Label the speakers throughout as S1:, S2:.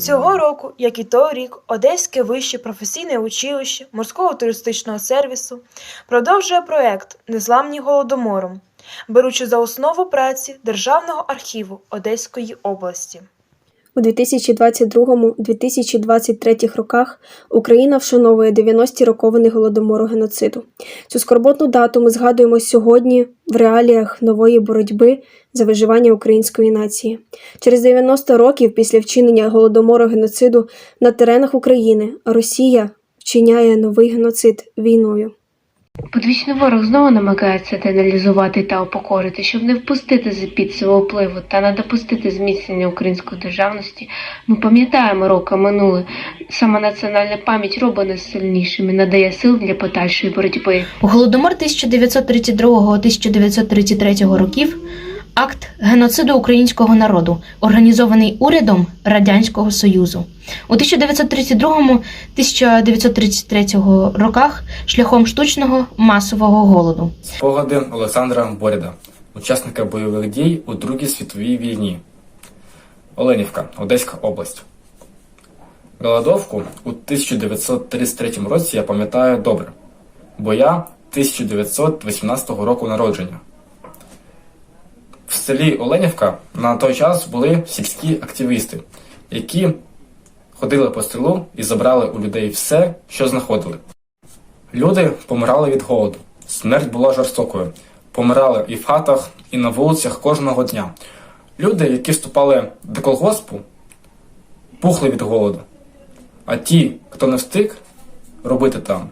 S1: Цього року, як і той рік, Одеське вище професійне училище морського туристичного сервісу продовжує проект Незламні голодомором, беручи за основу праці Державного архіву Одеської області.
S2: У 2022-2023 роках Україна вшановує 90-ті роковини голодомору геноциду. Цю скорботну дату ми згадуємо сьогодні в реаліях нової боротьби за виживання української нації. Через 90 років після вчинення голодомору геноциду на теренах України Росія вчиняє новий геноцид війною.
S3: Подвічний ворог знову намагається аналізувати та упокорити, щоб не впустити за під свого впливу та не допустити зміцнення української державності. Ми пам'ятаємо роки минуле. Сама національна пам'ять робить нас сильнішими, надає сил для подальшої боротьби.
S4: Голодомор 1932-1933 років акт геноциду українського народу, організований урядом Радянського Союзу. У 1932-1933 роках шляхом штучного масового голоду.
S5: Спогади Олександра Боряда, учасника бойових дій у Другій світовій війні. Оленівка, Одеська область. Голодовку у 1933 році я пам'ятаю добре, бо я 1918 року народження. В селі Оленівка на той час були сільські активісти, які ходили по селу і забрали у людей все, що знаходили. Люди помирали від голоду. Смерть була жорстокою. Помирали і в хатах, і на вулицях кожного дня. Люди, які вступали до колгоспу, пухли від голоду. А ті, хто не встиг робити там,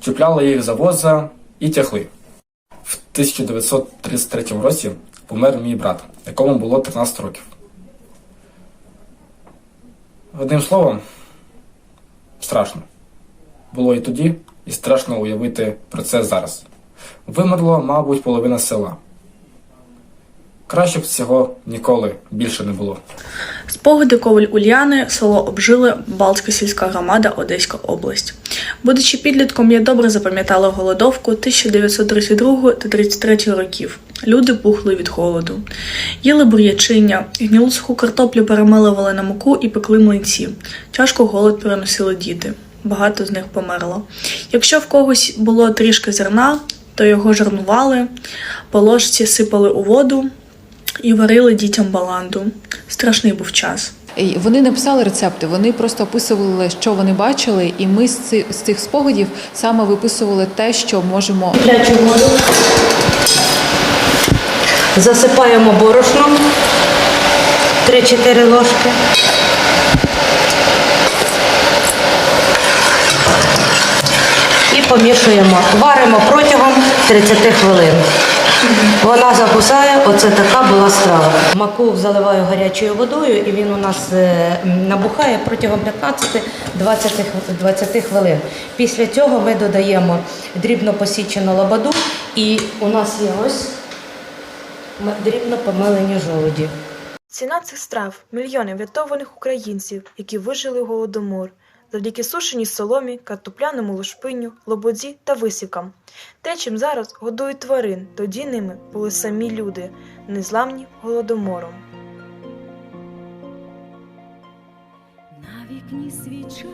S5: чіпляли їх за воза і тягли. В 1933 році помер мій брат, якому було 13 років. Одним словом, страшно. Було і тоді, і страшно уявити про це зараз. Вимерло, мабуть, половина села. Краще б цього ніколи більше не було.
S6: Спогади Коваль Ульяни, село Обжили, Балтська сільська громада, Одеська область. Будучи підлітком, я добре запам'ятала голодовку 1932 та 33 років. Люди пухли від голоду. Їли бур'ячиння, гнілу суху картоплю перемилували на муку і пекли млинці. Тяжко голод переносили діти. Багато з них померло. Якщо в когось було трішки зерна, то його жарнували, по ложці сипали у воду і варили дітям баланду. Страшний був час.
S7: Вони не писали рецепти, вони просто описували, що вони бачили, і ми з ци- з цих спогадів саме виписували те, що можемо.
S8: Засипаємо борошном 3-4 ложки. І помішуємо. Варимо протягом 30 хвилин. Вона закусає, оце така була страва. Маку заливаю гарячою водою і він у нас е, набухає протягом 15-20 20 хвилин. Після цього ми додаємо дрібно посічену лабаду і у нас є ось дрібно помелені жолуді.
S1: Ціна цих страв мільйони врятованих українців, які вижили голодомор, завдяки сушеній соломі, картопляному лушпиню, лободзі та висівкам. Те, чим зараз годують тварин, тоді ними були самі люди, незламні голодомором.
S9: На вікні свіча,